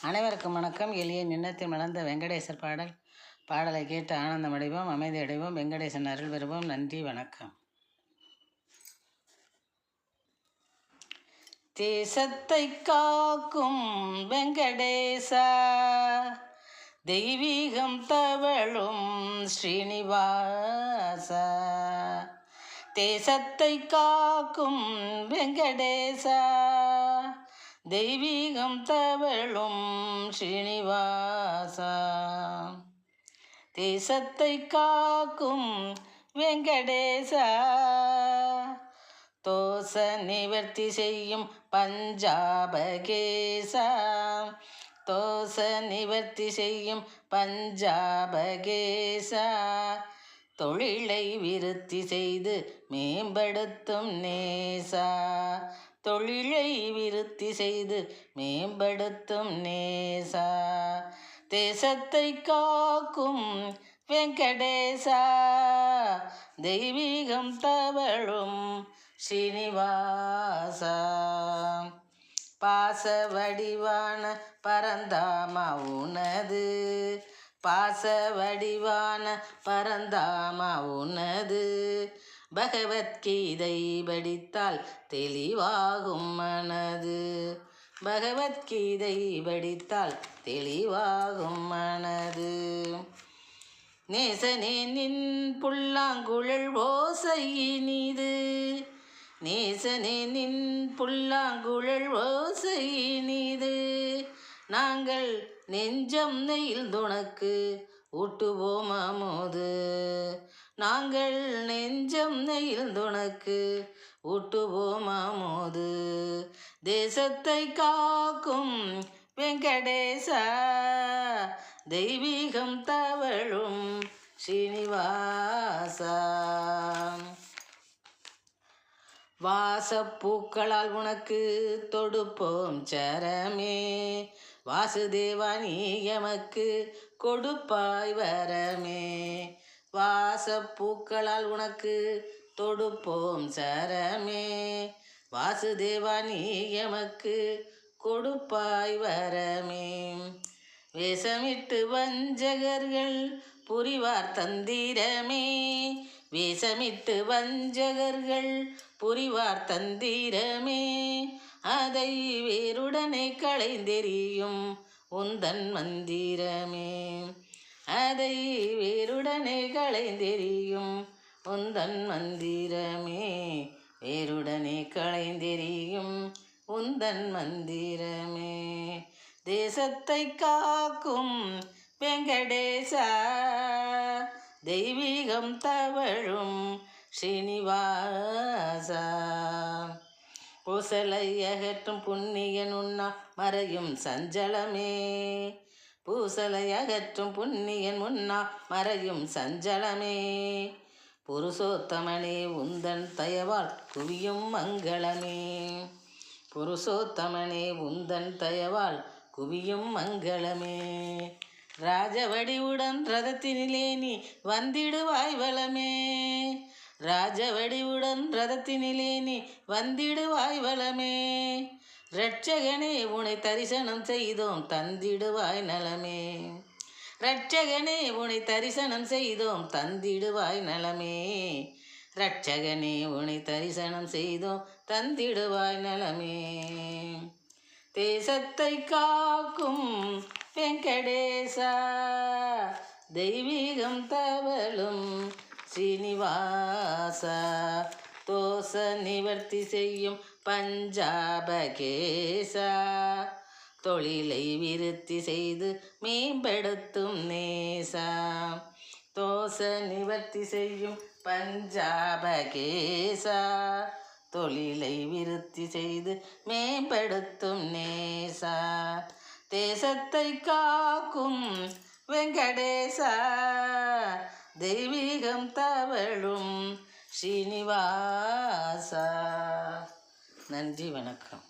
அனைவருக்கும் வணக்கம். எளிய நின்னத்தில் மலர்ந்த வெங்கடேசர் பாடல். பாடலை கேட்டு ஆனந்தம் அடைவோம் அமைதி அடைவோம். வெங்கடேசன் அருள் பெறுவோம். நன்றி வணக்கம். தேசத்தை காக்கும் வெங்கடேசா தெய்வீகம் தவழும் ஸ்ரீனிவாசா. தேசத்தை காக்கும் வெங்கடேசா தெய்வீகம் தவழும் ஸ்ரீனிவாசா. தேசத்தை காக்கும் வெங்கடேசா. தோச நிவர்த்தி செய்யும் பஞ்சாபகேசா. தோச நிவர்த்தி செய்யும் பஞ்சாபகேசா. தொழிலை விருத்தி செய்து மேம்படுத்தும் நேசா. தொழிலை விருத்தி செய்து மேம்படுத்தும் நேசா. தேசத்தை காக்கும் வெங்கடேசா. தெய்வீகம் தவழும் ஸ்ரீனிவாசா. பாச வடிவான பரந்தாமா உனது பாச வடிவான பரந்தாமா உனது பகவத்கீதை படித்தால் தெளிவாகும் மனது. பகவத்கீதை படித்தால் தெளிவாகும் மனது. நேசனே நின் புல்லாங்குழல் ஓசையினிது நேசனே நின் புல்லாங்குழல் ஓசையினிது நாங்கள் நெஞ்சம் நெய்துணக்கு ஊட்டுவோம் அமோது நாங்கள் நெஞ்சம் நெய்துணக்கு ஊட்டுவோம் அமோது தேசத்தை காக்கும் வெங்கடேசா தெய்வீகம் தவழும் ஸ்ரீனிவாசா வாசப்பூக்களால் உனக்கு தொடுப்போம் சரமே வாசுதேவா நீ எமக்கு கொடுப்பாய் வரமே. வாசப்பூக்களால் உனக்கு தொடுப்போம் சரமே. வாசுதேவா நீ எமக்கு கொடுப்பாய் வரமே. வேஷமிட்டு வஞ்சகர்கள் புரிவார் தந்திரமே. வேஷமிட்டு வஞ்சகர்கள் புரிவார் தந்திரமே. அதை வேருடனே களைந்தெறியும் உந்தன் மந்திரமே. அதை வேருடனே களைந்தெறியும் உந்தன் மந்திரமே. வேருடனே களைந்தெறியும் உந்தன் மந்திரமே. தேசத்தை காக்கும் வெங்கடேசா. தெய்வீகம் தவழும் ஸ்ரீனிவாசா. பூசலை அகற்றும் புண்ணியன் உண்ணா மறையும் சஞ்சலமே. பூசலை அகற்றும் புண்ணியன் உண்ணா மறையும் சஞ்சலமே. புருஷோத்தமனே உந்தன் தயவால் குவியும் மங்களமே. புருஷோத்தமனே உந்தன் தயவால் குவியும் மங்களமே. ராஜவடிவுடன் ரதத்தினிலே நீ வந்திடுவாய் வளமே. ராஜவடிவுடன் ரதத்தினிலே நீ வந்திடுவாய் வளமே. ரட்சகனே உனை தரிசனம் செய்தோம் தந்திடுவாய் நலமே. ரட்சகனே உனை தரிசனம் செய்தோம் தந்திடுவாய் நலமே. ரட்சகனே உனை தரிசனம் செய்தோம் தந்திடுவாய் நலமே. தேசத்தை காக்கும் வெங்கடேசா. தெய்வீகம் தவளும் ஸ்ரீனிவாசா தோச நிவர்த்தி செய்யும் பஞ்சாபகேசா. தொழிலை விருத்தி செய்து மேம்படுத்தும் நேசா. தோச நிவர்த்தி செய்யும் பஞ்சாபகேசா. தொழிலை விருத்தி செய்து மேம்படுத்தும் நேசா. தேசத்தை காக்கும் வெங்கடேச தெய்வீகம் தவழும் ஸ்ரீனிவாசா. நன்றி வணக்கம்.